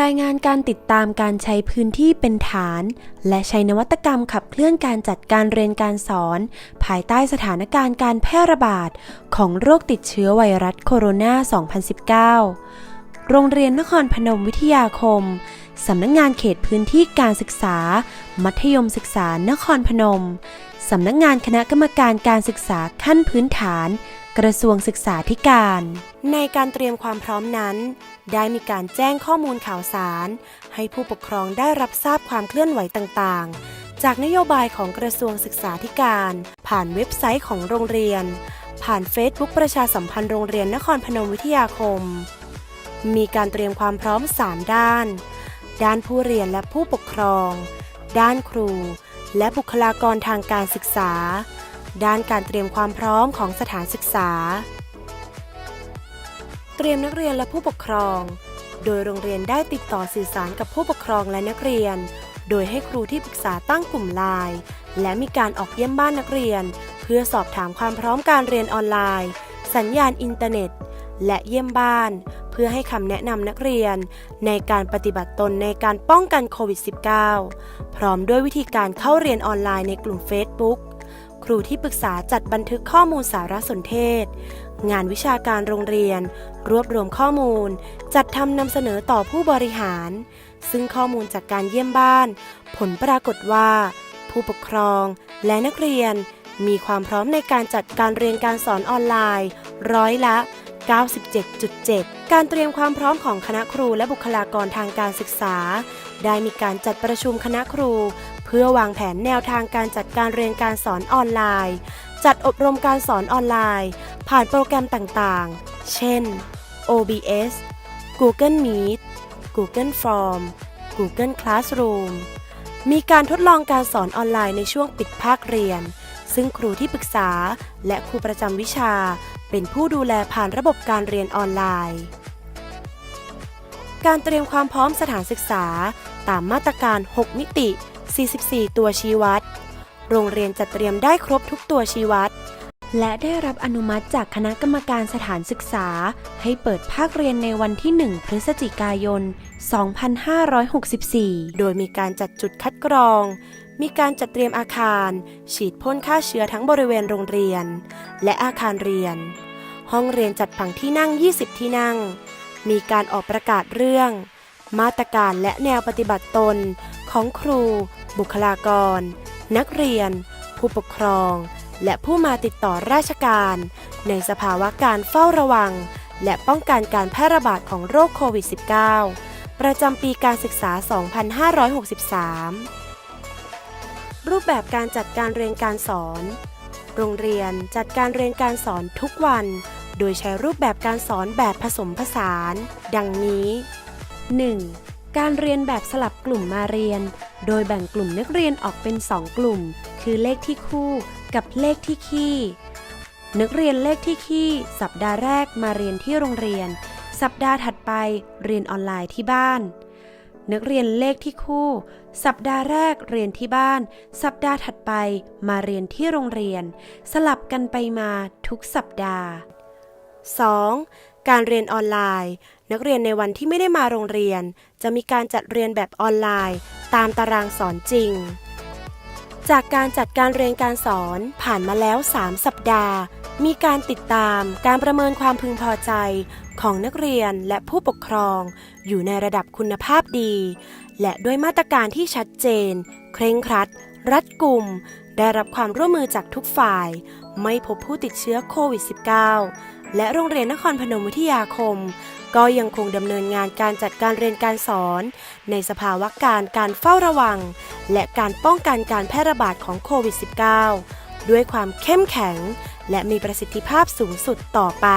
รายงานการติดตามการใช้พื้นที่เป็นฐาน และใช้นวัตกรรมขับเคลื่อนการจัดการเรียนการสอน ภายใต้สถานการณ์การแพร่ระบาด ของโรคติดเชื้อไวรัสโคโรนา 2019 โรงเรียนนครพนมวิทยาคม สำนักงงานเขตพื้นที่การศึกษา มัธยมศึกษานครพนม สำนักงานคณะกรรมการการศึกษาขั้นพื้นฐาน กระทรวงศึกษาธิการ ในการเตรียมความพร้อมนั้น ได้มีการแจ้งข้อมูลข่าวสาร ให้ผู้ปกครองได้รับทราบความเคลื่อนไหวต่างๆ จากนโยบายของกระทรวงศึกษาธิการ ผ่านเว็บไซต์ของโรงเรียน ผ่านเฟซบุ๊กประชาสัมพันธ์โรงเรียนนครพนมวิทยาคม มีการเตรียมความพร้อม 3 ด้าน ด้านผู้เรียนและผู้ปกครอง ด้านครู และบุคลากรทางการศึกษา ด้านการเตรียมความพร้อมของสถานศึก ษา เตรียมนักเรียนและผู้ปกครอง โดยโรงเรียนได้ติดต่อสื่อสารกับผู้ปกครองและนักเรียน โดยให้ครูที่ปรึกษาตั้งกลุ่มไลน์และมีการออกเยี่ยมบ้านนักเรียน เพื่อสอบถามความพร้อมการเรียนออนไลน์ สัญญาณอินเทอร์เน็ต และเยี่ยมบ้าน เพื่อให้คำแนะนำนักเรียน ในการปฏิบัติตนในการป้องกันโควิด -19 พร้อมด้วยวิธีการเข้าเรียนออนไลน์ในกลุ่ม Facebook ครูที่ปรึกษาจัดบันทึกข้อมูลสารสนเทศ งานวิชาการโรงเรียน รวบรวมข้อมูล จัดทำนำเสนอต่อผู้บริหาร ซึ่งข้อมูลจากการเยี่ยมบ้าน ผลปรากฏว่า ผู้ปกครองและนักเรียน มีความพร้อมในการจัดการเรียนการสอนออนไลน์ ร้อยละ 97.7 การเตรียมความพร้อมของคณะครูและบุคลากรทางการศึกษา ได้มีการจัดประชุมคณะครู เพื่อวางแผนแนวทางการจัดการเรียนการสอนออนไลน์ จัดอบรมการสอนออนไลน์ ผ่านโปรแกรมต่างๆ เช่น OBS Google Meet Google Form Google Classroom มีการทดลองการสอนออนไลน์ในช่วงปิดภาคเรียน ซึ่งครูที่ปรึกษาและครูประจำวิชา เป็นผู้ดูแลผ่านระบบการเรียนออนไลน์ การเตรียมความพร้อมสถานศึกษาตามมาตรการ 6 มิติ 44 ตัวชี้วัด โรงเรียนจัดเตรียมได้ครบทุกตัวชี้วัด และได้รับอนุมัติจากคณะกรรมการสถานศึกษา ให้เปิดภาคเรียนในวันที่ 1 พฤศจิกายน 2564 โดยมีการจัดจุดคัดกรอง มีการจัดเตรียมอาคาร ฉีดพ่นฆ่าเชื้อทั้งบริเวณโรงเรียน และอาคารเรียน ห้องเรียนจัดผังที่นั่ง 20 ที่นั่ง มีการออกประกาศเรื่องมาตรการและแนวปฏิบัติตน ของครู บุคลากร นักเรียน ผู้ปกครอง และผู้มาติดต่อราชการ ในสภาวะการเฝ้าระวัง และป้องกันการแพร่ระบาดของโรคโควิด -19 ประจำปีการศึกษา 2563 รูปแบบการจัดการเรียนการสอน โรงเรียนจัดการเรียนการสอนทุกวัน โดยใช้รูปแบบการสอนแบบผสมผสาน ดังนี้ 1. การเรียนแบบสลับกลุ่มมาเรียน โดยแบ่งกลุ่มนักเรียนออกเป็น 2 กลุ่ม คือเลขที่คู่กับเลขที่คี่ นักเรียนเลขที่คี่ สัปดาห์แรกมาเรียนที่โรงเรียน สัปดาห์ถัดไปเรียนออนไลน์ที่บ้าน นักเรียนเลขที่คู่ สัปดาห์แรกเรียนที่บ้าน สัปดาห์ถัดไปมาเรียนที่โรงเรียน สลับกันไปมาทุกสัปดาห์ 2. การเรียนออนไลน์ นักเรียนในวันที่ไม่ได้มาโรงเรียน จะมีการจัดเรียนแบบออนไลน์ ตามตารางสอนจริง จากการจัดการเรียนการสอนผ่านมาแล้ว 3 สัปดาห์ มีการติดตามการประเมินความพึงพอใจของนักเรียนและผู้ปกครอง อยู่ในระดับคุณภาพดี และด้วยมาตรการที่ชัดเจน เคร่งครัด รัดกุม ได้รับความร่วมมือจากทุกฝ่าย ไม่พบผู้ติดเชื้อโควิด -19 และโรงเรียนนครพนมวิทยาคม ก็ยังคงดำเนินงานการจัดการเรียนการสอน ในสภาวะการการเฝ้าระวัง และการป้องกันการแพร่ระบาดของโควิด -19 ด้วยความเข้มแข็ง และมีประสิทธิภาพสูงสุดต่อไป